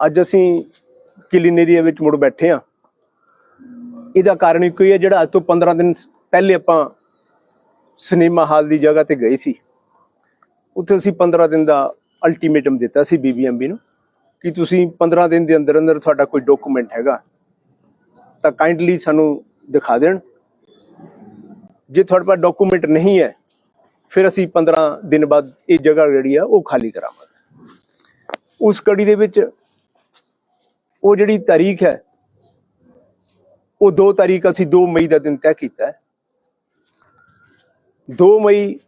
ਅੱਜ ਅਸੀਂ ਕਿਲਿਨ ਏਰੀਆ ਵਿੱਚ ਮੁੜ ਬੈਠੇ ਆ ਇਹਦਾ ਕਾਰਨ ਇੱਕੋ ਹੀ ਹੈ, ਜਿਹੜਾ ਅੱਜ ਤੋਂ 15 ਦਿਨ ਪਹਿਲੇ ਆਪਾਂ ਸਿਨੇਮਾ ਹਾਲ ਦੀ ਜਗ੍ਹਾ ਤੇ ਗਏ ਸੀ। ਉੱਥੇ ਅਸੀਂ 15 ਦਿਨ ਦਾ ਅਲਟੀਮੇਟਮ ਦਿੱਤਾ ਸੀ ਬੀਬੀਐਮਬੀ ਨੂੰ ਕਿ ਤੁਸੀਂ 15 ਦਿਨ ਦੇ ਅੰਦਰ ਅੰਦਰ ਤੁਹਾਡਾ ਕੋਈ ਡਾਕੂਮੈਂਟ ਹੈਗਾ, ਤਾਂ ਕਾਈਂਡਲੀ ਸਾਨੂੰ ਦਿਖਾ ਦੇਣ। ਜੇ ਤੁਹਾਡੇ ਕੋਲ ਡਾਕੂਮੈਂਟ ਨਹੀਂ ਹੈ, ਫਿਰ ਅਸੀਂ 15 ਦਿਨ ਬਾਅਦ ਇਹ ਜਗ੍ਹਾ ਜਿਹੜੀ ਆ ਉਹ ਖਾਲੀ ਕਰਾਂਗੇ ਉਸ ਕੜੀ ਦੇ ਵਿੱਚ ਉਹ ਜਿਹੜੀ ਤਾਰੀਖ ਹੈ, ਉਹ 2 ਤਾਰੀਖ ਅਸੀਂ 2 ਮਈ ਦਾ ਦਿਨ ਤੈਅ ਕੀਤਾ ਹੈ। 2 ਮਈ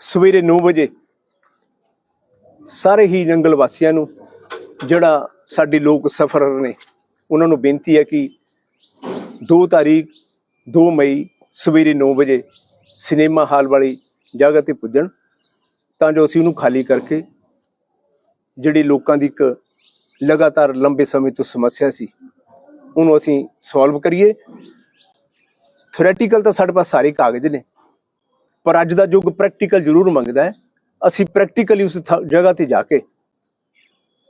ਸਵੇਰੇ 9 ਵਜੇ ਸਾਰੇ ਹੀ ਜੰਗਲ ਵਾਸੀਆਂ ਨੂੰ, ਜਿਹੜਾ ਸਾਡੇ ਲੋਕ ਸਫ਼ਰ ਨੇ, ਉਹਨਾਂ ਨੂੰ ਬੇਨਤੀ ਹੈ ਕਿ 2 ਤਾਰੀਖ 2 ਮਈ ਸਵੇਰੇ 9 ਵਜੇ ਸਿਨੇਮਾ ਹਾਲ ਵਾਲੀ ਜਗ੍ਹਾ ਤੇ ਪੁੱਜਣ, ਤਾਂ ਜੋ ਅਸੀਂ ਉਹਨੂੰ ਖਾਲੀ ਕਰਕੇ ਜਿਹੜੀ ਲੋਕਾਂ ਦੀ ਇੱਕ ਲਗਾਤਾਰ ਲੰਬੇ ਸਮੇਂ ਤੋਂ ਸਮੱਸਿਆ ਸੀ। ਉਹਨੂੰ ਅਸੀਂ ਸੋਲਵ ਕਰੀਏ। ਥਿਓਰੈਟੀਕਲ ਤਾਂ ਸਾਡੇ ਪਾਸ ਸਾਰੇ ਕਾਗਜ਼ ਨੇ। ਪਰ ਅੱਜ ਦਾ ਯੁੱਗ ਪ੍ਰੈਕਟੀਕਲ ਜ਼ਰੂਰ ਮੰਗਦਾ ਹੈ। ਅਸੀਂ ਪ੍ਰੈਕਟੀਕਲੀ ਉਸ ਥ- ਜਗ੍ਹਾ ਤੇ ਜਾ ਕੇ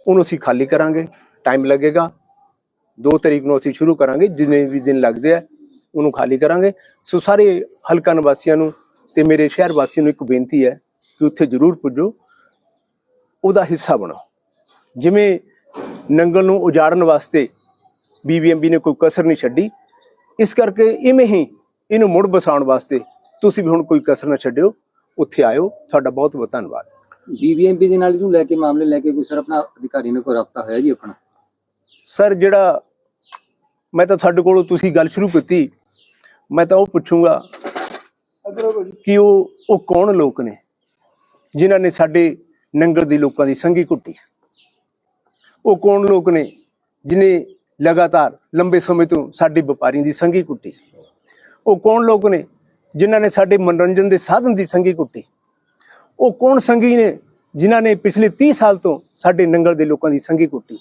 ਉਹਨੂੰ ਅਸੀਂ ਖਾਲੀ ਕਰਾਂਗੇ। ਟਾਈਮ ਲੱਗੇਗਾ। 2 ਤਰੀਕ ਨੂੰ ਅਸੀਂ ਸ਼ੁਰੂ ਕਰਾਂਗੇ। ਜਿੰਨੇ ਵੀ ਦਿਨ ਲੱਗਦੇ ਆ, ਉਹਨੂੰ ਖਾਲੀ ਕਰਾਂਗੇ। ਸੋ ਸਾਰੇ ਹਲਕਾ ਨਿਵਾਸੀਆਂ ਨੂੰ ਤੇ ਮੇਰੇ ਸ਼ਹਿਰ ਵਾਸੀਆਂ ਨੂੰ ਇੱਕ ਬੇਨਤੀ ਹੈ ਕਿ ਉੱਥੇ ਜ਼ਰੂਰ ਪੁੱਜੋ। ਉਹਦਾ ਹਿੱਸਾ ਬਣੋ। ਜਿਵੇਂ ਨੰਗਲ ਨੂੰ ਉਜਾੜਨ ਵਾਸਤੇ ਬੀਬੀਐਮਬੀ ਨੇ ਕੋਈ ਕਸਰ ਨਹੀਂ ਛੱਡੀ। ਇਸ ਕਰਕੇ ਇਵੇਂ ਹੀ ਇਹਨੂੰ ਮੁੜ ਬਸਾਉਣ ਵਾਸਤੇ ਤੁਸੀਂ ਵੀ ਹੁਣ ਕੋਈ ਕਸਰ ਨਾ ਛੱਡਿਓ ਉੱਥੇ ਆਇਓ। ਤੁਹਾਡਾ ਬਹੁਤ ਬਹੁਤ ਧੰਨਵਾਦ। ਬੀਬੀਐਮਬੀ ਦੇ ਨਾਲ ਇਹਨੂੰ ਲੈ ਕੇ ਮਾਮਲੇ ਲੈ ਕੇ ਕੋਈ ਸਰ ਆਪਣਾ ਅਧਿਕਾਰੀ ਨਾਲ ਕੋਈ ਰابطਾ ਹੋਇਆ ਜੀ ਆਪਣਾ? ਸਰ ਜਿਹੜਾ ਮੈਂ ਤਾਂ ਤੁਹਾਡੇ ਕੋਲੋਂ ਤੁਸੀਂ ਗੱਲ ਸ਼ੁਰੂ ਕੀਤੀ ਮੈਂ ਤਾਂ ਉਹ ਪੁੱਛੂੰਗਾ ਕਿ ਉਹ ਉਹ ਕੌਣ ਲੋਕ ਨੇ ਜਿਨ੍ਹਾਂ ਨੇ ਸਾਡੇ ਨੰਗਲ ਦੇ ਲੋਕਾਂ ਦੀ ਸੰਗੀ ਘੁੱਟੀ? ਉਹ ਕੌਣ ਲੋਕ ਨੇ ਜਿਨੇ ਲਗਾਤਾਰ ਲੰਬੇ ਸਮੇਂ ਤੋਂ ਸਾਡੇ ਵਪਾਰੀਆਂ ਦੀ ਸੰਗੀ ਕੁੱਟੀ? ਉਹ ਕੌਣ ਲੋਕ ਨੇ ਜਿਨ੍ਹਾਂ ਨੇ ਸਾਡੇ ਮਨੋਰੰਜਨ ਦੇ ਸਾਧਨ ਦੀ ਸੰਗੀ ਕੁੱਟੀ? ਉਹ ਕੌਣ ਸੰਗੀ ਨੇ ਜਿਨ੍ਹਾਂ ਨੇ ਪਿਛਲੇ 30 ਸਾਲ ਤੋਂ ਸਾਡੇ ਨੰਗਲ ਦੇ ਲੋਕਾਂ ਦੀ ਸੰਗੀ ਕੁੱਟੀ?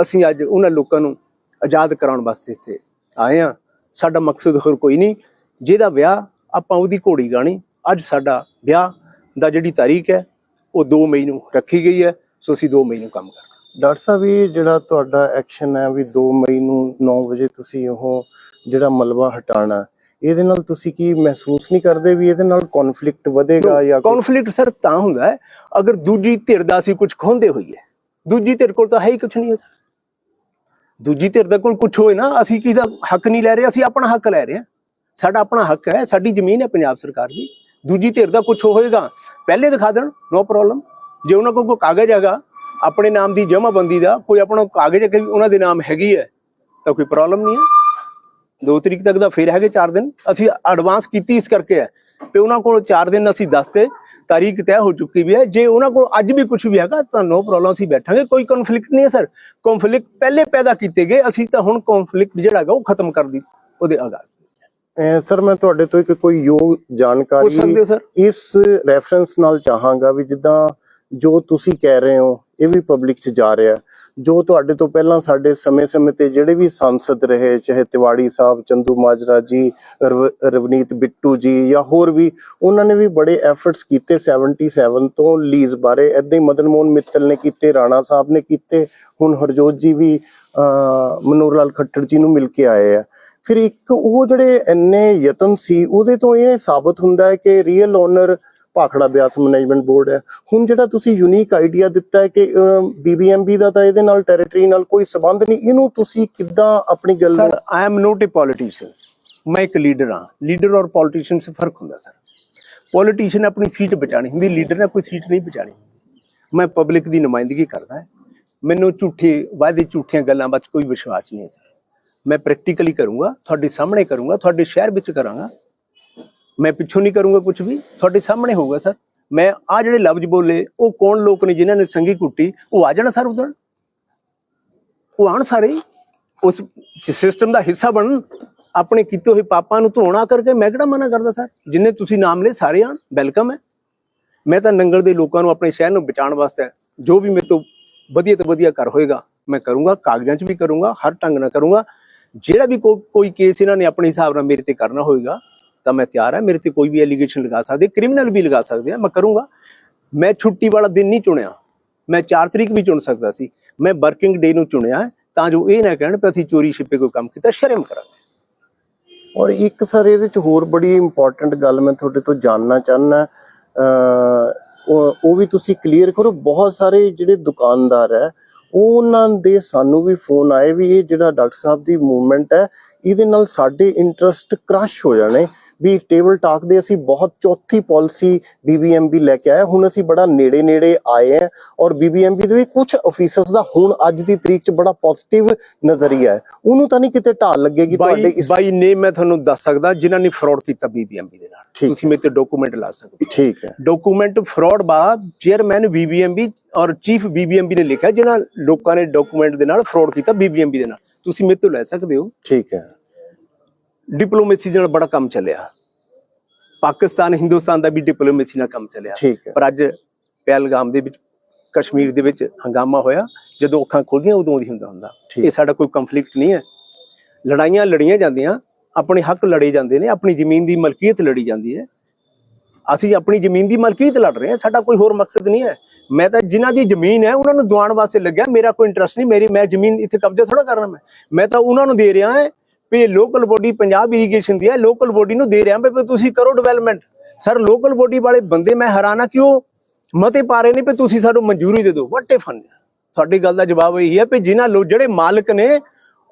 ਅਸੀਂ ਅੱਜ ਉਹਨਾਂ ਲੋਕਾਂ ਨੂੰ ਆਜ਼ਾਦ ਕਰਾਉਣ ਵਾਸਤੇ ਇੱਥੇ ਆਏ ਆ ਸਾਡਾ ਮਕਸਦ ਹੋਰ ਕੋਈ ਨਹੀਂ। ਜਿਹਦਾ ਵਿਆਹ ਆਪਾਂ ਉਹਦੀ ਘੋੜੀ ਗਾਣੀ। ਅੱਜ ਸਾਡਾ ਵਿਆਹ ਦਾ ਜਿਹੜੀ ਤਾਰੀਖ ਹੈ, ਉਹ 2 ਮਈ ਨੂੰ ਰੱਖੀ ਗਈ ਹੈ। ਸੋ ਅਸੀਂ 2 ਮਈ ਨੂੰ ਕੰਮ ਕਰਾਂਗੇ। ਡਾਕਟਰ ਸਾਹਿਬ ਇਹ ਜਿਹੜਾ ਤੁਹਾਡਾ ਐਕਸ਼ਨ ਹੈ ਵੀ 2 ਮਈ ਨੂੰ 9 ਵਜੇ ਤੁਸੀਂ ਉਹ ਜਿਹੜਾ ਮਲਬਾ ਹਟਾਣਾ ਇਹਦੇ ਨਾਲ ਤੁਸੀਂ ਕੀ ਮਹਿਸੂਸ ਨਹੀਂ ਕਰਦੇ ਵੀ ਇਹਦੇ ਨਾਲ ਕਨਫਲਿਕਟ ਵਧੇਗਾ ਜਾਂ ਕਨਫਲਿਕਟ ਸਰ ਤਾਂ ਹੁੰਦਾ ਹੈ ਅਗਰ ਦੂਜੀ ਧਿਰ ਦਾ ਅਸੀਂ ਕੁਝ ਖੋਹਦੇ ਹੋਈਏ। ਦੂਜੀ ਧਿਰ ਕੋਲ ਤਾਂ ਹੈ ਹੀ ਕੁਝ ਨਹੀਂ ਹੈ ਦੂਜੀ ਧਿਰ ਦਾ ਕੋਲ ਕੁਝ ਹੋਏ ਨਾ ਅਸੀਂ ਕਿਹਦਾ ਹੱਕ ਨਹੀਂ ਲੈ ਰਹੇ ਅਸੀਂ ਆਪਣਾ ਹੱਕ ਲੈ ਰਹੇ ਹਾਂ। ਸਾਡਾ ਆਪਣਾ ਹੱਕ ਹੈ ਸਾਡੀ ਜ਼ਮੀਨ ਹੈ ਪੰਜਾਬ ਸਰਕਾਰ ਦੀ। ਦੂਜੀ ਧਿਰ ਦਾ ਕੁਝ ਹੋਏਗਾ ਪਹਿਲੇ ਦਿਖਾ ਦੇਣ ਨੋ ਪ੍ਰੋਬਲਮ ਜੇ ਉਹਨਾਂ ਕੋਲ ਕੋਈ ਕਾਗਜ਼ ਹੈਗਾ ਆਪਣੇ ਨਾਮ ਦੀ ਜਮ੍ਹਾਂਬੰਦੀ ਦਾ ਕੋਈ ਆਪਣਾ ਕਾਗਜ਼ ਹੈ ਕਿ ਉਹਨਾਂ ਦੇ ਨਾਮ ਹੈਗੀ ਹੈ ਤਾਂ ਕੋਈ ਪ੍ਰੋਬਲਮ ਨਹੀਂ ਹੈ। 2 ਤਰੀਕ ਤੱਕ ਦਾ ਫਿਰ ਹੈਗੇ 4 ਦਿਨ। ਅਸੀਂ ਐਡਵਾਂਸ ਕੀਤੀ ਇਸ ਕਰਕੇ ਹੈ ਤੇ ਉਹਨਾਂ ਕੋਲ 4 ਦਿਨ ਅਸੀਂ ਦੱਸਤੇ ਤਾਰੀਖ ਤੈਅ ਹੋ ਚੁੱਕੀ ਵੀ ਹੈ। ਜੇ ਉਹਨਾਂ ਕੋਲ ਅੱਜ ਵੀ ਕੁਝ ਵੀ ਹੈਗਾ ਤਾਂ ਨੋ ਪ੍ਰੋਬਲਮ ਅਸੀਂ ਬੈਠਾਂਗੇ। ਕੋਈ ਕਨਫਲਿਕਟ ਨਹੀਂ ਹੈ ਸਰ ਕਨਫਲਿਕਟ ਪਹਿਲੇ ਪੈਦਾ ਕੀਤੇ ਗਏ ਅਸੀਂ ਤਾਂ ਹੁਣ ਕਨਫਲਿਕਟ ਜਿਹੜਾ ਹੈਗਾ ਉਹ ਖਤਮ ਕਰ ਦੀ ਉਹਦੇ ਅਹ ਸਰ ਮੈਂ ਤੁਹਾਡੇ ਤੋਂ ਇੱਕ ਕੋਈ ਯੋਗ ਜਾਣਕਾਰੀ ਇਸ ਰੈਫਰੈਂਸ ਨਾਲ ਚਾਹਾਂਗਾ ਵੀ ਜਿੱਦਾਂ ਜੋ ਤੁਸੀਂ ਕਹਿ ਰਹੇ ਹੋ ਇਹ ਵੀ ਪਬਲਿਕ 'ਚ ਜਾ ਰਿਹਾ ਜੋ ਤੁਹਾਡੇ ਤੋਂ ਪਹਿਲਾਂ ਸਾਡੇ ਸਮੇਂ-ਸਮੇਂ ਤੇ ਜਿਹੜੇ ਵੀ ਸੰਸਦ ਰਹੇ ਚਾਹੇ ਤਿਵਾੜੀ ਸਾਹਿਬ ਚੰਦੂ ਮਾਜਰਾ ਜੀ ਰਵਨੀਤ ਬਿੱਟੂ ਜੀ ਜਾਂ ਹੋਰ ਵੀ ਉਹਨਾਂ ਨੇ ਵੀ ਬੜੇ ਐਫਰਟਸ ਕੀਤੇ 77 ਤੋਂ ਲੀਜ਼ ਬਾਰੇ। ਐਦਾਂ ਹੀ ਮਦਨ ਮੋਹਨ ਮਿੱਤਲ ਨੇ ਕੀਤੇ ਰਾਣਾ ਸਾਹਿਬ ਨੇ ਕੀਤੇ ਹੁਣ ਹਰਜੋਤ ਜੀ ਵੀ ਅਹ, ਮਨੋਹਰ ਲਾਲ ਖੱਟੜ ਜੀ ਨੂੰ ਮਿਲ ਕੇ ਆਏ ਆ। ਫਿਰ ਇੱਕ ਉਹ ਜਿਹੜੇ ਇੰਨੇ ਯਤਨ ਸੀ ਉਹਦੇ ਤੋਂ ਇਹ ਸਾਬਤ ਹੁੰਦਾ ਹੈ ਕਿ real owner Bhakra Beas management board ਹੈ। ਹੁਣ ਜਿਹੜਾ ਤੁਸੀਂ ਯੂਨੀਕ ਆਈਡੀਆ ਦਿੱਤਾ ਹੈ ਕਿ ਬੀਬੀਐਮਬੀ ਦਾ ਤਾਂ ਇਹਦੇ ਨਾਲ ਟੈਰੀਟਰੀ ਨਾਲ ਕੋਈ ਸਬੰਧ ਨਹੀਂ, ਇਹਨੂੰ ਤੁਸੀਂ ਕਿੱਦਾਂ ਆਪਣੀ ਗੱਲ sir I am not a politicians ਮੈਂ ਇੱਕ ਲੀਡਰ ਹਾਂ। ਲੀਡਰ ਔਰ ਪੋਲੀਟੀਸ਼ੀਅਨ 'ਚ ਫ਼ਰਕ ਹੁੰਦਾ ਸਰ ਪੋਲੀਟੀਸ਼ੀਅਨ ਆਪਣੀ ਸੀਟ ਬਚਾਣੀ ਹੁੰਦੀ ਲੀਡਰ ਨੇ ਕੋਈ ਸੀਟ ਨਹੀਂ ਬਚਾਣੀ ਮੈਂ ਪਬਲਿਕ ਦੀ ਨੁਮਾਇੰਦਗੀ ਕਰਦਾ ਮੈਨੂੰ ਝੂਠੇ, ਵਾਅਦੇ ਝੂਠੀਆਂ ਗੱਲਾਂ ਵਿੱਚ ਕੋਈ ਵਿਸ਼ਵਾਸ ਨਹੀਂ ਹੈ ਸਰ ਮੈਂ ਪ੍ਰੈਕਟੀਕਲੀ ਕਰੂੰਗਾ, ਤੁਹਾਡੇ ਸਾਹਮਣੇ ਕਰੂੰਗਾ, ਤੁਹਾਡੇ ਸ਼ਹਿਰ ਵਿੱਚ ਕਰਾਂਗਾ। ਮੈਂ ਪਿੱਛੋਂ ਨਹੀਂ ਕਰੂੰਗਾ ਕੁਝ ਵੀ। ਤੁਹਾਡੇ ਸਾਹਮਣੇ ਹੋਊਗਾ, ਸਰ। ਮੈਂ ਆ ਜਿਹੜੇ ਲਫ਼ਜ਼ ਬੋਲੇ, ਉਹ ਕੌਣ ਲੋਕ ਨੇ ਜਿਨ੍ਹਾਂ ਨੇ ਸੰਗੀ ਕੁੱਟੀ? ਉਹ ਆ ਜਾਣਾ, ਸਰ, ਉਧਰ? ਉਹ ਆਣ ਸਾਰੇ? ਉਸ ਸਿਸਟਮ ਦਾ ਹਿੱਸਾ ਬਣਨ? ਆਪਣੇ ਕੀਤੇ ਹੋਏ ਪਾਪਾਂ ਨੂੰ ਧੋਣਾ ਕਰਕੇ ਮੈਂ ਕਿਹੜਾ ਮਨਾ ਕਰਦਾ, ਸਰ? ਜਿੰਨੇ ਤੁਸੀਂ ਨਾਮ ਲਏ, ਸਾਰੇ ਆਣ ਵੈਲਕਮ ਹੈ। ਮੈਂ ਤਾਂ ਨੰਗਲ ਦੇ ਲੋਕਾਂ ਨੂੰ ਆਪਣੇ ਸ਼ਹਿਰ ਨੂੰ ਬਚਾਉਣ ਵਾਸਤੇ ਜੋ ਵੀ ਮੇਰੇ ਤੋਂ ਵਧੀਆ ਤੋਂ ਵਧੀਆ ਕਰ ਹੋਏਗਾ, ਮੈਂ ਕਰੂੰਗਾ। ਕਾਗਜ਼ਾਂ 'ਚ ਵੀ ਕਰੂੰਗਾ, ਹਰ ਢੰਗ ਨਾਲ ਕਰੂੰਗਾ। ਜਿਹੜਾ ਵੀ ਕੋ- ਕੋਈ ਕੇਸ ਇਹਨਾਂ ਨੇ ਆਪਣੇ ਹਿਸਾਬ ਨਾਲ ਮੇਰੇ ਤੇ ਕਰਨਾ ਹੋਏਗਾ ਤਾਂ ਮੈਂ ਤਿਆਰ ਹਾਂ। ਮੇਰੇ ਤੇ ਕੋਈ ਵੀ ਐਲੀਗੇਸ਼ਨ ਲਗਾ ਸਕਦੇ ਕ੍ਰਿਮੀਨਲ ਵੀ ਲਗਾ ਸਕਦੇ ਆ। ਮੈਂ ਕਰੂੰਗਾ। ਮੈਂ ਛੁੱਟੀ ਵਾਲਾ ਦਿਨ ਨਹੀਂ ਚੁਣਿਆ। ਮੈਂ 4 ਤਰੀਕ ਵੀ ਚੁਣ ਸਕਦਾ ਸੀ। ਮੈਂ ਵਰਕਿੰਗ ਡੇ ਨੂੰ ਚੁਣਿਆ ਤਾਂ ਜੋ ਇਹ ਨਾ ਕਹਿਣ ਕਿ ਅਸੀਂ ਚੋਰੀ ਛਿਪੇ ਕੋਈ ਕੰਮ ਕੀਤਾ, ਸ਼ਰਮ ਕਰਾਂਗੇ। ਔਰ ਇੱਕ ਸਰ ਇਹਦੇ ਚ ਹੋਰ ਬੜੀ ਇੰਪੋਰਟੈਂਟ ਗੱਲ ਮੈਂ ਤੁਹਾਡੇ ਤੋਂ ਜਾਨਣਾ ਚਾਹਨਾ ਉਹ ਵੀ ਤੁਸੀਂ ਕਲੀਅਰ ਕਰੋ। ਬਹੁਤ ਸਾਰੇ ਜਿਹੜੇ ਦੁਕਾਨਦਾਰ ਹੈ, ਉਹਨਾਂ ਦੇ ਸਾਨੂੰ ਵੀ ਫੋਨ ਆਏ ਵੀ ਇਹ ਜਿਹੜਾ ਡਾਕਟਰ ਸਾਹਿਬ ਦੀ ਮੂਵਮੈਂਟ ਹੈ, ਇਹਦੇ ਨਾਲ ਸਾਡੇ ਇੰਟਰਸਟ ਕ੍ਰਸ਼ ਹੋ ਜਾਣੇ। ਵੀ ਟੇਬਲ ਟਾਕ ਦੇ ਅਸੀਂ ਬਹੁਤ ਚੌਥੀ ਪਾਲਿਸੀ ਬੀਬੀਐਮਬੀ ਲੈ ਕੇ ਆਏ ਹੁਣ ਅਸੀਂ ਬੜਾ ਨੇੜੇ ਨੇੜੇ ਆਏ ਆ ਔਰ ਬੀਬੀਐਮਬੀ ਦੇ ਵੀ ਕੁਝ ਆਫੀਸਰਸ ਦਾ ਹੁਣ ਅੱਜ ਦੀ ਤਰੀਕ 'ਚ ਬੜਾ ਪੋਜ਼ਿਟਿਵ ਨਜ਼ਰੀਆ ਹੈ। ਉਹਨੂੰ ਤਾਂ ਨਹੀਂ ਕਿਤੇ ਢਾਲ ਲੱਗੇਗੀ ਤੁਹਾਡੇ ਇਸ ਬਾਈ ਨੇ ਮੈਂ ਤੁਹਾਨੂੰ ਦੱਸ ਸਕਦਾ ਜਿਨ੍ਹਾਂ ਨੇ ਫਰਾਡ ਕੀਤਾ ਬੀਬੀਐਮਬੀ ਦੇ ਨਾਲ। ਤੁਸੀਂ ਮੇਰੇ ਤੇ ਡਾਕੂਮੈਂਟ ਲਾ ਸਕਦੇ। ਠੀਕ ਹੈ। ਡਾਕੂਮੈਂਟ ਫਰਾਡ ਬਾਅਦ ਚੇਅਰਮੈਨ ਬੀਬੀਐਮਬੀ ਔਰ ਚੀਫ ਬੀਬੀਐਮਬੀ ਨੇ ਲਿਖਿਆ ਜਿਨ੍ਹਾਂ ਲੋਕਾਂ ਨੇ ਡਾਕੂਮੈਂਟ ਦੇ ਨਾਲ ਫਰਾਡ ਕੀਤਾ ਬੀਬੀਐਮਬੀ ਦੇ ਨਾਲ। ਤੁਸੀਂ ਮੇਰੇ ਤੋਂ ਲੈ ਸਕਦੇ ਹੋ। ਠੀਕ ਹੈ। ਡਿਪਲੋਮੇਸੀ ਦੇ ਨਾਲ ਬੜਾ ਕੰਮ ਚੱਲਿਆ। ਪਾਕਿਸਤਾਨ ਹਿੰਦੁਸਤਾਨ ਦਾ ਵੀ ਡਿਪਲੋਮੇਸੀ ਨਾਲ ਕੰਮ ਚੱਲਿਆ। ਪਰ ਅੱਜ ਪਹਿਲਗਾਮ ਦੇ ਵਿੱਚ ਕਸ਼ਮੀਰ ਦੇ ਵਿੱਚ ਹੰਗਾਮਾ ਹੋਇਆ। ਜਦੋਂ ਅੱਖਾਂ ਖੁੱਲਦੀਆਂ ਉਦੋਂ ਹੀ ਹੁੰਦਾ ਹੁੰਦਾ। ਇਹ ਸਾਡਾ ਕੋਈ ਕੰਫਲਿਕਟ ਨਹੀਂ ਹੈ। ਲੜਾਈਆਂ ਲੜੀਆਂ ਜਾਂਦੀਆਂ। ਆਪਣੇ ਹੱਕ ਲੜੇ ਜਾਂਦੇ ਨੇ। ਆਪਣੀ ਜ਼ਮੀਨ ਦੀ ਮਲਕੀਅਤ ਲੜੀ ਜਾਂਦੀ ਹੈ। ਅਸੀਂ ਆਪਣੀ ਜ਼ਮੀਨ ਦੀ ਮਲਕੀਅਤ ਲੜ ਰਹੇ ਹਾਂ। ਸਾਡਾ ਕੋਈ ਹੋਰ ਮਕਸਦ ਨਹੀਂ ਹੈ। ਮੈਂ ਤਾਂ ਜਿਨ੍ਹਾਂ ਦੀ ਜ਼ਮੀਨ ਹੈ ਉਹਨਾਂ ਨੂੰ ਦਿਵਾਉਣ ਵਾਸਤੇ ਲੱਗਿਆ। ਮੇਰਾ ਕੋਈ ਇੰਟਰਸਟ ਨਹੀਂ। ਮੇਰੀ ਮੈਂ ਜ਼ਮੀਨ ਇੱਥੇ ਕਬਜ਼ਾ ਥੋੜਾ ਕਰਨਾ ਮੈਂ। ਮੈਂ ਤਾਂ ਉਹਨਾਂ ਨੂੰ ਦੇ ਰਿਹਾ ਹਾਂ ਵੀ ਲੋਕਲ ਬੋਡੀ ਪੰਜਾਬ ਇਰੀਗੇਸ਼ਨ ਦੀ ਹੈ ਲੋਕਲ ਬੋਡੀ ਨੂੰ ਦੇ ਰਿਹਾ। ਵੀ ਤੁਸੀਂ ਕਰੋ ਡਿਵੈਲਪਮੈਂਟ ਸਰ ਲੋਕਲ ਬੋਡੀ ਵਾਲੇ ਬੰਦੇ ਮੈਂ ਹੈਰਾਨਾ ਕਿਉਂ ਮਤੇ ਪਾ ਰਹੇ ਨੇ ਵੀ ਤੁਸੀਂ ਸਾਨੂੰ ਮਨਜ਼ੂਰੀ ਦੇ ਦਿਓ। ਵੱਟੇ ਫਨ ਤੁਹਾਡੀ ਗੱਲ ਦਾ ਜਵਾਬ ਇਹੀ ਹੈ ਵੀ ਜਿਨ੍ਹਾਂ ਲੋ ਜਿਹੜੇ ਮਾਲਕ ਨੇ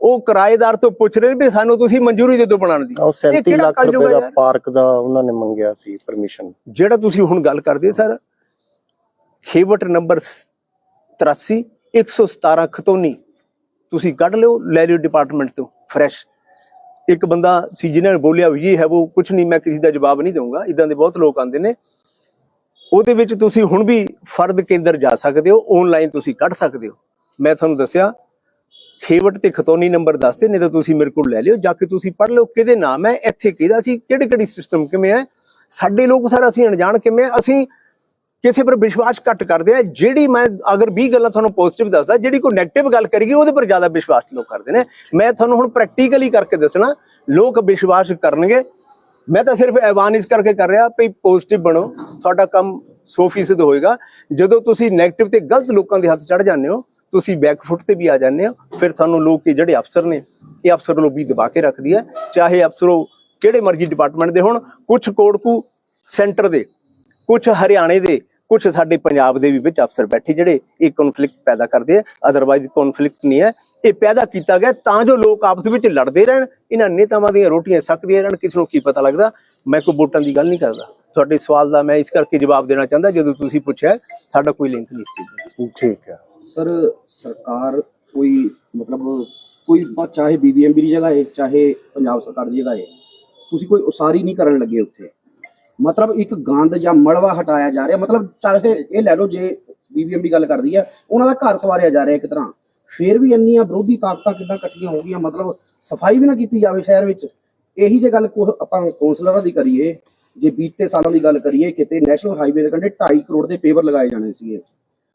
ਉਹ ਕਿਰਾਏਦਾਰ ਤੋਂ ਪੁੱਛ ਰਹੇ ਵੀ ਸਾਨੂੰ ਤੁਸੀਂ ਮਨਜ਼ੂਰੀ ਦੇ ਦਿਓ ਬਣਾਉਣ ਦੀ। ਉਹ ਇਹ 37 ਕਿਹੜਾ ਲੱਖ ਰੁਪਏ ਦਾ? ਪਾਰਕ ਦਾ ਉਹਨਾਂ ਨੇ ਮੰਗਿਆ ਸੀ ਪਰਮਿਸ਼ਨ ਜਿਹੜਾ ਤੁਸੀਂ ਹੁਣ ਗੱਲ ਕਰਦੇ ਸਰ ਖੇਵਟ ਨੰਬਰ 83 117 ਖਤੋਨੀ। ਤੁਸੀਂ ਕੱਢ ਲਿਓ ਲੈ ਲਿਓ ਡਿਪਾਰਟਮੈਂਟ ਤੋਂ ਫਰੈਸ਼ ਇੱਕ ਬੰਦਾ ਸੀ ਜਿਹਨੇ ਨੇ ਬੋਲਿਆ ਵੀ ਇਹ ਹੈ ਉਹ ਕੁਝ ਨਹੀਂ ਮੈਂ ਕਿਸੇ ਦਾ ਜਵਾਬ ਨਹੀਂ ਦਊਂਗਾ। ਇਦਾਂ ਦੇ ਬਹੁਤ ਲੋਕ ਆਉਂਦੇ ਨੇ। ਉਹਦੇ ਵਿੱਚ ਤੁਸੀਂ ਹੁਣ ਵੀ ਫਰਦ ਕੇਂਦਰ ਜਾ ਸਕਦੇ ਹੋ ਆਨਲਾਈਨ ਤੁਸੀਂ ਕੱਢ ਸਕਦੇ ਹੋ। ਮੈਂ ਤੁਹਾਨੂੰ ਦੱਸਿਆ ਖੇਵਟ ਤੇ ਖਤੌਨੀ ਨੰਬਰ ਦੱਸਦੇ ਨਹੀਂ ਤਾਂ ਤੁਸੀਂ ਮੇਰੇ ਕੋਲ ਲੈ ਲਿਓ ਜਾ ਕੇ ਤੁਸੀਂ ਪੜ੍ਹ ਲਓ ਕਿਹਦੇ ਨਾਮ ਹੈ ਇੱਥੇ ਕਿਹਦਾ ਸੀ ਕਿਹੜੇ ਕਿਹੜੀ ਸਿਸਟਮ ਕਿਵੇਂ ਹੈ ਸਾਡੇ ਲੋਕ ਸਰ ਅਸੀਂ ਅਣਜਾਣ ਕਿਵੇਂ ਹੈ, ਅਸੀਂ ਕਿਸੇ ਪਰ ਵਿਸ਼ਵਾਸ ਘੱਟ ਕਰਦੇ ਆ, ਜਿਹੜੀ ਮੈਂ ਅਗਰ 20 ਗੱਲਾਂ ਤੁਹਾਨੂੰ ਪੋਜ਼ਿਟਿਵ ਦੱਸਦਾ, ਜਿਹੜੀ ਕੋਈ 네ਗੇਟਿਵ ਗੱਲ ਕਰੀਗੀ ਉਹਦੇ ਪਰ ਜ਼ਿਆਦਾ ਵਿਸ਼ਵਾਸ ਲੋਕ ਕਰਦੇ ਨੇ। ਮੈਂ ਤੁਹਾਨੂੰ ਹੁਣ ਪ੍ਰੈਕਟੀਕਲੀ ਕਰਕੇ ਦੱਸਣਾ, ਲੋਕ ਵਿਸ਼ਵਾਸ ਕਰਨਗੇ। ਮੈਂ ਤਾਂ ਸਿਰਫ ਐਵਾਨ ਇਸ ਕਰਕੇ ਕਰ ਰਿਹਾ ਵੀ ਪੋਜ਼ਿਟਿਵ ਬਣੋ, ਤੁਹਾਡਾ ਕੰਮ 100% ਹੋਏਗਾ। ਜਦੋਂ ਤੁਸੀਂ ਨੈਗੇਟਿਵ ਤੇ ਗਲਤ ਲੋਕਾਂ ਦੇ ਹੱਥ ਚੜ ਜਾਂਦੇ ਹੋ, ਤੁਸੀਂ ਬੈਕਫੁੱਟ ਤੇ ਵੀ ਆ ਜਾਂਦੇ ਹੋ, ਫਿਰ ਤੁਹਾਨੂੰ ਲੋਕ ਇਹ ਜਿਹੜੇ ਅਫਸਰ ਨੇ, ਇਹ ਅਫਸਰ ਨੂੰ ਵੀ ਦਬਾ ਕੇ ਰੱਖਦੀ ਹੈ। ਚਾਹੇ ਅਫਸਰੋ ਉਹ ਕਿਹੜੇ ਮਰਜ਼ੀ ਡਿਪਾਰਟਮੈਂਟ ਦੇ ਹੋਣ ਕੁਝ ਕੋੜਕੂ ਸੈਂਟਰ ਦੇ ਕੁਝ ਹਰਿਆਣੇ ਦੇ ਕੁਝ ਸਾਡੇ ਪੰਜਾਬ ਦੇ ਵੀ ਵਿੱਚ ਅਫਸਰ ਬੈਠੇ ਜਿਹੜੇ ਇਹ ਕਨਫਲਿਕਟ ਪੈਦਾ ਕਰਦੇ ਆ ਅਦਰਵਾਈਜ਼ ਕਨਫਲਿਕਟ ਨਹੀਂ ਹੈ। ਇਹ ਪੈਦਾ ਕੀਤਾ ਗਿਆ ਤਾਂ ਜੋ ਲੋਕ ਆਪਸ ਵਿੱਚ ਲੜਦੇ ਰਹਿਣ ਇਹਨਾਂ ਨੇਤਾਵਾਂ ਦੀਆਂ ਰੋਟੀਆਂ ਸਕਦੀਆਂ ਰਹਿਣ ਕਿਸੇ ਨੂੰ ਕੀ ਪਤਾ ਲੱਗਦਾ ਮੈਂ ਕੋਈ ਵੋਟਾਂ ਦੀ ਗੱਲ ਨਹੀਂ ਕਰਦਾ। ਤੁਹਾਡੇ ਸਵਾਲ ਦਾ ਮੈਂ ਇਸ ਕਰਕੇ ਜਵਾਬ ਦੇਣਾ ਚਾਹੁੰਦਾ ਜਦੋਂ ਤੁਸੀਂ ਪੁੱਛਿਆ ਸਾਡਾ ਕੋਈ ਲਿੰਕ ਨਹੀਂ ਇਸ ਚੀਜ਼ ਨਾਲ ਠੀਕ ਹੈ। ਸਰ ਸਰਕਾਰ ਕੋਈ ਮਤਲਬ ਕੋਈ ਬ- ਚਾਹੇ ਬੀਬੀਐਮਬੀ ਦੀ ਜਗ੍ਹਾ ਹੈ ਚਾਹੇ ਪੰਜਾਬ ਸਰਕਾਰ ਦੀ ਜਗ੍ਹਾ ਹੈ ਤੁਸੀਂ ਕੋਈ ਉਸਾਰੀ ਨਹੀਂ ਕਰਨ ਲੱਗੇ ਉੱਥੇ? ਮਤਲਬ ਇੱਕ ਗੰਦ ਜਾਂ ਮਲਵਾ ਹਟਾਇਆ ਜਾ ਰਿਹਾ, ਮਤਲਬ ਚਾਹੇ ਇਹ ਲੈ ਲਓ ਜੇ ਬੀਬੀਐਮਬੀ ਗੱਲ ਕਰਦੀ ਹੈ, ਉਹਨਾਂ ਦਾ ਘਰ ਸਵਾਰਿਆ ਜਾ ਰਿਹਾ ਇੱਕ ਤਰ੍ਹਾਂ। ਫਿਰ ਵੀ ਇੰਨੀਆਂ ਵਿਰੋਧੀ ਤਾਕਤਾਂ ਕਿੱਦਾਂ ਇਕੱਠੀਆਂ ਹੋ ਗਈਆਂ ਮਤਲਬ ਸਫ਼ਾਈ ਵੀ ਨਾ ਕੀਤੀ ਜਾਵੇ ਸ਼ਹਿਰ ਵਿੱਚ। ਇਹੀ ਜੇ ਗੱਲ ਆਪਾਂ ਕੌਂਸਲਰਾਂ ਦੀ ਕਰੀਏ, ਜੇ ਬੀਤੇ ਸਾਲਾਂ ਦੀ ਗੱਲ ਕਰੀਏ, ਕਿਤੇ ਨੈਸ਼ਨਲ ਹਾਈਵੇ ਦੇ ਕੰਢੇ 2.5 ਕਰੋੜ ਦੇ ਪੇਵਰ ਲਗਾਏ ਜਾਣੇ ਸੀਗੇ।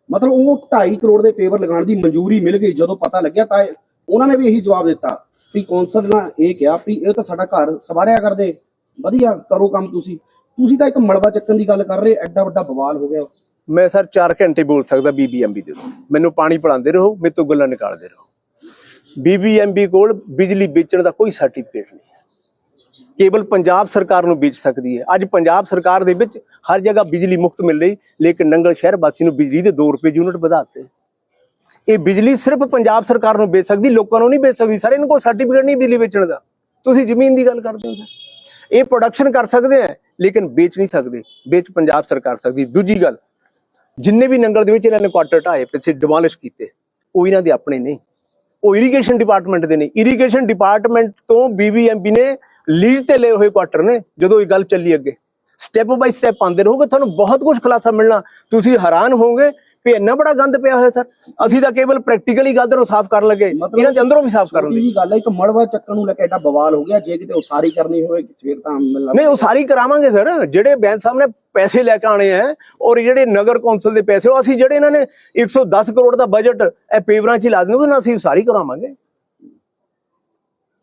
ਮਤਲਬ ਉਹ 2.5 ਕਰੋੜ ਦੇ ਪੇਵਰ ਲਗਾਉਣ ਦੀ ਮਨਜ਼ੂਰੀ ਮਿਲ ਗਈ, ਜਦੋਂ ਪਤਾ ਲੱਗਿਆ ਤਾਂ ਉਹਨਾਂ ਨੇ ਵੀ ਇਹੀ ਜਵਾਬ ਦਿੱਤਾ ਵੀ ਕੌਂਸਲ ਨੇ ਇਹ ਕਿਹਾ ਵੀ ਇਹ ਤਾਂ ਸਾਡਾ ਘਰ ਸਵਾਰਿਆ ਕਰਦੇ ਵਧੀਆ ਕਰੋ ਕੰਮ ਤੁਸੀਂ। ਤੁਸੀਂ ਤਾਂ ਇੱਕ ਮਲਬਾ ਚੱਕਣ ਦੀ ਗੱਲ ਕਰ ਰਹੇ, ਐਡਾ ਵੱਡਾ ਬਵਾਲ ਹੋ ਗਿਆ। ਮੈਂ ਸਰ 4 ਘੰਟੇ ਬੋਲ ਸਕਦਾ ਬੀਬੀਐਮਬੀ ਦੇ ਉੱਤੇ। ਮੈਨੂੰ ਪਾਣੀ ਪਿਲਾਉਂਦੇ ਰਹੋ, ਮੇਰੇ ਤੋਂ ਗੱਲਾਂ ਨਿਕਾਲਦੇ ਰਹੋ। ਬੀਬੀਐਮਬੀ ਕੋਲ ਬਿਜਲੀ ਵੇਚਣ ਦਾ ਕੋਈ ਸਰਟੀਫਿਕੇਟ ਨਹੀਂ ਹੈ। ਕੇਵਲ ਪੰਜਾਬ ਸਰਕਾਰ ਨੂੰ ਵੇਚ ਸਕਦੀ ਹੈ। ਅੱਜ ਪੰਜਾਬ ਸਰਕਾਰ ਦੇ ਵਿੱਚ ਹਰ ਜਗ੍ਹਾ ਬਿਜਲੀ ਮੁਫਤ ਮਿਲ ਰਹੀ, ਲੇਕਿਨ ਨੰਗਲ ਸ਼ਹਿਰ ਵਾਸੀ ਨੂੰ ਬਿਜਲੀ ਦੇ 2 ਰੁਪਏ ਯੂਨਿਟ ਵਧਾਤੇ ਇਹ ਬਿਜਲੀ ਸਿਰਫ ਪੰਜਾਬ ਸਰਕਾਰ ਨੂੰ ਵੇਚ ਸਕਦੀ, ਲੋਕਾਂ ਨੂੰ ਨਹੀਂ ਵੇਚ ਸਕਦੀ। ਸਾਰੇ, ਇਹਨਾਂ ਕੋਲ ਸਰਟੀਫਿਕੇਟ ਨਹੀਂ ਬਿਜਲੀ ਵੇਚਣ ਦਾ। ਤੁਸੀਂ ਜ਼ਮੀਨ ਦੀ ਗੱਲ ਕਰਦੇ ਹੋ, ਸਰ। ਇਹ ਪ੍ਰੋਡਕਸ਼ਨ ਕਰ ਸਕਦੇ ਆ ਲੇਕਿਨ ਵੇਚ ਨਹੀਂ ਸਕਦੇ, ਵੇਚ ਪੰਜਾਬ ਸਰਕਾਰ ਸਕਦੀ। ਦੂਜੀ ਗੱਲ, ਜਿੰਨੇ ਵੀ ਨੰਗਲ ਦੇ ਵਿੱਚ ਇਹਨਾਂ ਨੇ ਕੁਆਟਰ ਢਾਏ ਪਿੱਛੇ ਡਿਮੋਲਿਸ਼ ਕੀਤੇ, ਉਹ ਇਹਨਾਂ ਦੇ ਆਪਣੇ ਨਹੀਂ ਉਹ ਇਰੀਗੇਸ਼ਨ ਡਿਪਾਰਟਮੈਂਟ ਦੇ ਨੇ। ਇਰੀਗੇਸ਼ਨ ਡਿਪਾਰਟਮੈਂਟ ਤੋਂ ਬੀਬੀਐਮਪੀ ਨੇ ਲੀਜ਼ ਤੇ ਲਏ ਹੋਏ ਕੁਆਟਰ ਨੇ, ਜਦੋਂ ਇਹ ਗੱਲ ਚੱਲੀ ਅੱਗੇ। ਸਟੈਪ ਬਾਈ ਸਟੈਪ ਆਉਂਦੇ ਰਹੋਗੇ, ਤੁਹਾਨੂੰ ਬਹੁਤ ਕੁਝ ਖੁਲਾਸਾ ਮਿਲਣਾ। ਤੁਸੀਂ ਹੈਰਾਨ ਹੋਵੋਗੇ ਵੀ ਇੰਨਾ ਬੜਾ ਗੰਦ ਪਿਆ ਹੋਇਆ ਸਰ ਅਸੀਂ ਤਾਂ ਕੇਵਲ ਪ੍ਰੈਕਟੀਕਲੀ ਗੱਲ ਨੂੰ ਸਾਫ਼ ਕਰਨ ਲੱਗੇ ਇਹਨਾਂ ਦੇ ਅੰਦਰੋਂ ਵੀ ਸਾਫ਼ ਕਰਨ ਲਈ ਜਿਹੀ ਗੱਲ ਹੈ ਇੱਕ ਮਲਬਾ ਚੱਕਣ ਨੂੰ ਲੈ ਕੇ ਐਡਾ ਬਵਾਲ ਹੋ ਗਿਆ ਜੇ ਕਿਤੇ ਉਸਾਰੀ ਕਰਨੀ ਹੋਵੇ ਫਿਰ ਤਾਂ ਨਹੀਂ ਉਹ ਸਾਰੀ ਕਰਾਵਾਂਗੇ ਸਰ ਜਿਹੜੇ ਬੈਂਕ ਸਾਹਮਣੇ ਪੈਸੇ ਲੈ ਕੇ ਆਣੇ ਆ ਔਰ ਜਿਹੜੇ ਨਗਰ ਕੌਂਸਲ ਦੇ ਪੈਸੇ ਉਹ ਅਸੀਂ ਜਿਹੜੇ ਇਹਨਾਂ ਨੇ 110 ਕਰੋੜ ਦਾ ਬਜਟ ਇਹ ਪੇਪਰਾਂ 'ਚ ਹੀ ਲਾ ਦਿੰਦੇ ਉਹਦੇ ਨਾਲ ਅਸੀਂ ਸਾਰੀ ਕਰਾਵਾਂਗੇ।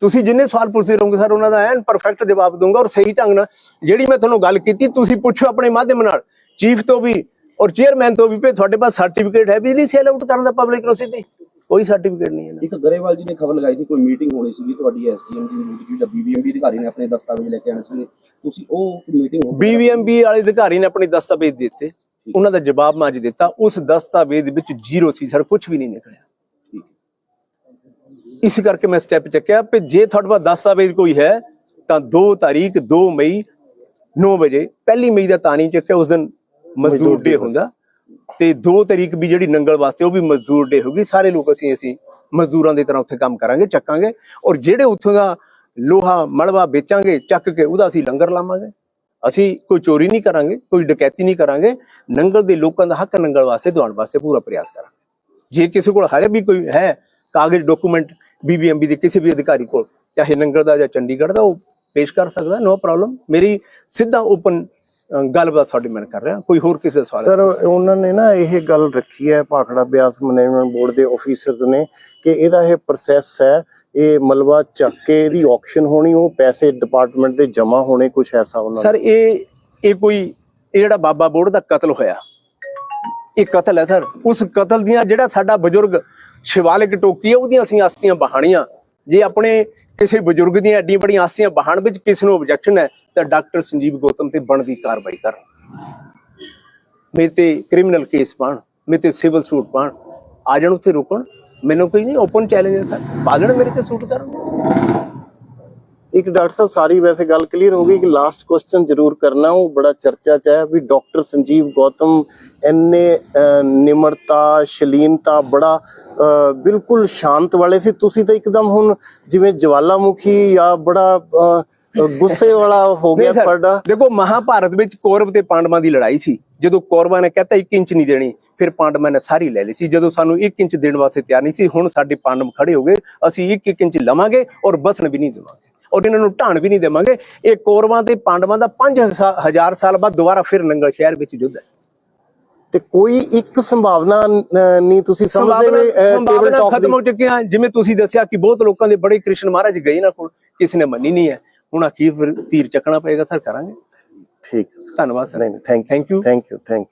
ਤੁਸੀਂ ਜਿੰਨੇ ਸਵਾਲ ਪੁੱਛਦੇ ਰਹੋਗੇ ਸਰ ਉਹਨਾਂ ਦਾ ਐਨ ਪਰਫੈਕਟ ਜਵਾਬ ਦੂੰਗਾ ਔਰ ਸਹੀ ਢੰਗ ਨਾਲ। ਜਿਹੜੀ ਮੈਂ ਤੁਹਾਨੂੰ ਗੱਲ ਕੀਤੀ ਤੁਸੀਂ ਪੁੱਛੋ ਆਪਣੇ ਮਾਧਿਅਮ ਨਾਲ। ਚੀਫ ਤੋਂ ਵੀ ਔਰ ਚੇਅਰਮੈਨ ਤੋਂ ਵੀ ਵੀ ਤੁਹਾਡੇ ਪਾਸ ਸਰਟੀਫਿਕੇਟ ਹੈ ਬਿਜਲੀ ਸੇਲ ਆਊਟ ਕਰਨ ਦਾ ਪਬਲਿਕ ਨੂੰ ਸਿੱਧੀ। ਕੋਈ ਸਰਟੀਫਿਕੇਟ ਨਹੀਂ ਇਹਨਾਂ ਇੱਕ ਗਰੇਵਾਲ ਜੀ ਨੇ ਖਬਰ ਲਗਾਈ ਸੀ ਕੋਈ ਮੀਟਿੰਗ ਹੋਣੀ ਸੀਗੀ ਤੁਹਾਡੀ ਐਸਡੀਐਮ ਦੀ ਮੀਟਿੰਗ ਜਾਂ ਬੀਬੀਐਮਬੀ ਅਧਿਕਾਰੀ ਨੇ ਆਪਣੇ ਦਸਤਾਵੇਜ਼ ਲੈ ਕੇ ਆਣੇ ਸੀਗੇ। ਤੁਸੀਂ ਉਹ ਮੀਟਿੰਗ ਹੋ ਬੀਵੀਐਮਬੀ ਵਾਲੇ ਅਧਿਕਾਰੀ ਨੇ ਆਪਣੇ ਦਸਤਾਵੇਜ਼ ਦਿੱਤੇ। ਉਹਨਾਂ ਦਾ ਜਵਾਬ ਮੈਂ ਅੱਜ ਦਿੱਤਾ। ਉਸ ਦਸਤਾਵੇਜ਼ ਦੇ ਵਿੱਚ ਜ਼ੀਰੋ ਸੀ ਸਰ ਕੁਝ ਵੀ ਨਹੀਂ ਨਿਕਲਿਆ। ਇਸ ਕਰਕੇ ਮੈਂ ਸਟੈਪ ਚੱਕਿਆ ਕਿ ਜੇ ਤੁਹਾਡੇ ਪਾਸ ਦਸਤਾਵੇਜ਼ ਕੋਈ ਹੈ ਤਾਂ 2 ਤਾਰੀਖ 2 ਮਈ 9 ਵਜੇ ਪਹਿਲੀ ਮਈ ਦਾ ਤਾਂ ਨਹੀਂ ਚੱਕਿਆ ਉਸ ਦਿਨ ਮਜ਼ਦੂਰ ਡੇ। ਹੁੰਦਾ। ਤੇ 2 ਤਾਰੀਖ ਵੀ ਜਿਹੜੀ ਨੰਗਲ ਵਾਸਤੇ ਉਹ ਵੀ ਮਜ਼ਦੂਰ ਡੇ ਹੋਗੀ ਸਾਰੇ ਲੋਕ ਅਸੀਂ ਅਸੀਂ ਮਜ਼ਦੂਰਾਂ ਦੀ ਤਰ੍ਹਾਂ ਉੱਥੇ ਕੰਮ ਕਰਾਂਗੇ ਚੱਕਾਂਗੇ। ਔਰ ਜਿਹੜੇ ਉੱਥੋਂ ਦਾ ਲੋਹਾ ਮਲਵਾ ਵੇਚਾਂਗੇ ਚੱਕ ਕੇ ਉਹਦਾ ਅਸੀਂ ਲੰਗਰ ਲਾਵਾਂਗੇ। ਅਸੀਂ ਕੋਈ ਚੋਰੀ ਨਹੀਂ ਕਰਾਂਗੇ ਕੋਈ ਡਕੈਤੀ ਨਹੀਂ ਕਰਾਂਗੇ। ਨੰਗਲ ਦੇ ਲੋਕਾਂ ਦਾ ਹੱਕ ਨੰਗਲ ਵਾਸਤੇ ਦਿਵਾਉਣ ਵਾਸਤੇ ਪੂਰਾ ਪ੍ਰਯਾਸ ਕਰਾਂਗੇ। ਜੇ ਕਿਸੇ ਕੋਲ ਹਾਲੇ ਵੀ ਕੋਈ ਹੈ ਕਾਗਜ਼ ਡਾਕੂਮੈਂਟ ਬੀਬੀਐਮਬੀ ਦੇ ਕਿਸੇ ਵੀ ਅਧਿਕਾਰੀ ਕੋਲ ਚਾਹੇ ਨੰਗਲ ਦਾ ਜਾਂ ਚੰਡੀਗੜ੍ਹ ਦਾ ਉਹ ਪੇਸ਼ ਕਰ ਸਕਦਾ ਨੋ ਪ੍ਰੋਬਲਮ ਮੇਰੀ ਸਿੱਧਾ ਓਪਨ ਗੱਲਬਾਤ ਤੁਹਾਡੇ ਨਾਲ ਕਰ ਰਿਹਾ ਕੋਈ ਹੋਰ ਕਿਸੇ ਸਵਾਲ ਸਰ ਉਹਨਾਂ ਨੇ ਨਾ ਇਹ ਗੱਲ ਰੱਖੀ ਹੈ ਭਾਖੜਾ ਬਿਆਸ ਮੈਨੇਜਮੈਂਟ ਬੋਰਡ ਦੇ ਆਫੀਸਰਸ ਨੇ ਕਿ ਇਹਦਾ ਇਹ ਪ੍ਰੋਸੈਸ ਹੈ ਇਹ ਮਲਬਾ ਚੱਕ ਕੇ ਇਹਦੀ ਆਕਸ਼ਨ ਹੋਣੀ ਉਹ ਪੈਸੇ ਡਿਪਾਰਟਮੈਂਟ ਦੇ ਜਮ੍ਹਾਂ ਹੋਣੇ ਕੁਝ ਐਸਾ ਉਹਨਾਂ ਸਰ ਇਹ ਇਹ ਕੋਈ ਇਹ ਜਿਹੜਾ ਬਾਬਾ ਬੋੜ ਦਾ ਕਤਲ ਹੋਇਆ ਇਹ ਕਤਲ ਹੈ ਸਰ ਉਸ ਕਤਲ ਦੀਆਂ ਜਿਹੜਾ ਸਾਡਾ ਬਜ਼ੁਰਗ ਸ਼ਿਵਾਲਿਕ ਟੋਕੀ ਹੈ ਉਹਦੀਆਂ ਅਸੀਂ ਆਸਤੀਆਂ ਬਹਾਣੀਆਂ। ਜੇ ਆਪਣੇ ਕਿਸੇ ਬਜ਼ੁਰਗ ਦੀਆਂ ਐਡੀਆਂ ਬੜੀਆਂ ਆਸੀਆਂ ਬਹਾਨ ਵਿੱਚ ਕਿਸ ਨੂੰ ਆਬਜੈਕਸ਼ਨ ਹੈ, ਤਾਂ ਡਾਕਟਰ ਸੰਜੀਵ ਗੌਤਮ ਤੇ ਬਣਦੀ ਕਾਰਵਾਈ ਕਰਨ ਮੇਰੇ ਤੇ ਕ੍ਰਿਮੀਨਲ ਕੇਸ ਪਾਣ ਮੇਰੇ ਤੇ ਸਿਵਲ ਸੂਟ ਪਾਣ ਆ ਜਾਣ ਉੱਥੇ ਰੁਕਣ, ਮੈਨੂੰ ਕੋਈ ਨਹੀਂ ਓਪਨ ਚੈਲੰਜ ਹੈ ਸਰ। ਪਾਲਣ ਮੇਰੇ ਤੇ ਸੂਟ ਕਰਨ। ਇੱਕ ਡਾਕਟਰ ਸਾਹਿਬ ਸਾਰੀ ਵੈਸੇ ਗੱਲ ਕਲੀਅਰ ਹੋ ਗਈ ਕਿ ਲਾਸਟ ਕੁਐਸਚਨ ਜ਼ਰੂਰ ਕਰਨਾ ਉਹ ਬੜਾ ਚਰਚਾ ਚ ਹੈ ਵੀ ਡਾਕਟਰ ਸੰਜੀਵ ਗੌਤਮ ਇੰਨੇ ਅਹ, ਨਿਮਰਤਾ ਸ਼ਲੀਨਤਾ ਬੜਾ ਬਿਲਕੁਲ ਸ਼ਾਂਤ ਵਾਲੇ ਸੀ। ਤੁਸੀਂ ਤਾਂ ਇੱਕਦਮ ਹੁਣ ਜਿਵੇਂ ਜਵਾਲਾਮੁਖੀ ਜਾਂ ਬੜਾ ਗੁੱਸੇ ਵਾਲਾ ਹੋ ਗਿਆ ਤੁਹਾਡਾ। ਦੇਖੋ ਮਹਾਭਾਰਤ ਵਿੱਚ ਕੌਰਵ ਤੇ ਪਾਂਡਵਾਂ ਦੀ ਲੜਾਈ ਸੀ। ਜਦੋਂ ਕੌਰਵਾਂ ਨੇ ਕਹਤਾ 1 ਇੰਚ ਨਹੀਂ ਦੇਣੀ ਫਿਰ ਪਾਂਡਵਾਂ ਨੇ ਸਾਰੀ ਲੈ ਲਈ ਸੀ। ਜਦੋਂ ਸਾਨੂੰ 1 ਇੰਚ ਦੇਣ ਵਾਸਤੇ ਤਿਆਰ ਨਹੀਂ ਸੀ ਹੁਣ ਸਾਡੇ ਪਾਂਡਵ ਖੜੇ ਹੋ ਗਏ ਅਸੀਂ 1 1 ਇੰਚ ਲਵਾਂਗੇ ਔਰ ਬਸਣ ਵੀ ਨਹੀਂ ਦੇਵਾਂਗੇ। ਔਰ ਇਹਨਾਂ ਨੂੰ ਢਾਣ ਵੀ ਨਹੀਂ ਦੇਵਾਂਗੇ। ਇਹ ਕੌਰਵਾਂ ਤੇ ਪਾਂਡਵਾਂ ਦਾ 5000 ਸਾਲ ਬਾਅਦ ਦੁਬਾਰਾ ਫਿਰ ਨੰਗਲ ਸ਼ਹਿਰ ਵਿੱਚ ਯੁੱਧ ਹੈ। ਤੇ ਕੋਈ ਇੱਕ ਸੰਭਾਵਨਾ ਨਹੀਂ ਤੁਸੀਂ ਸਮਝਦੇ ਵੀ ਟੇਬਲ ਟਾਕ ਖਤਮ ਹੋ ਚੁੱਕੀਆਂ ਜਿਵੇਂ ਤੁਸੀਂ ਦੱਸਿਆ ਕਿ ਬਹੁਤ ਲੋਕਾਂ ਦੇ ਬੜੇ ਕ੍ਰਿਸ਼ਨ ਮਹਾਰਾਜ ਗਏ ਨਾ ਕੋਲ ਕਿਸੇ ਨੇ ਮੰਨੀ ਨਹੀਂ ਹੈ। ਹੁਣ ਅਖੀਰ ਫਿਰ ਤੀਰ ਚੱਕਣਾ ਪਏਗਾ ਸਰ ਕਰਾਂਗੇ। ਠੀਕ। ਧੰਨਵਾਦ ਸਰ। ਨਹੀਂ ਥੈਂਕ. Thank you thank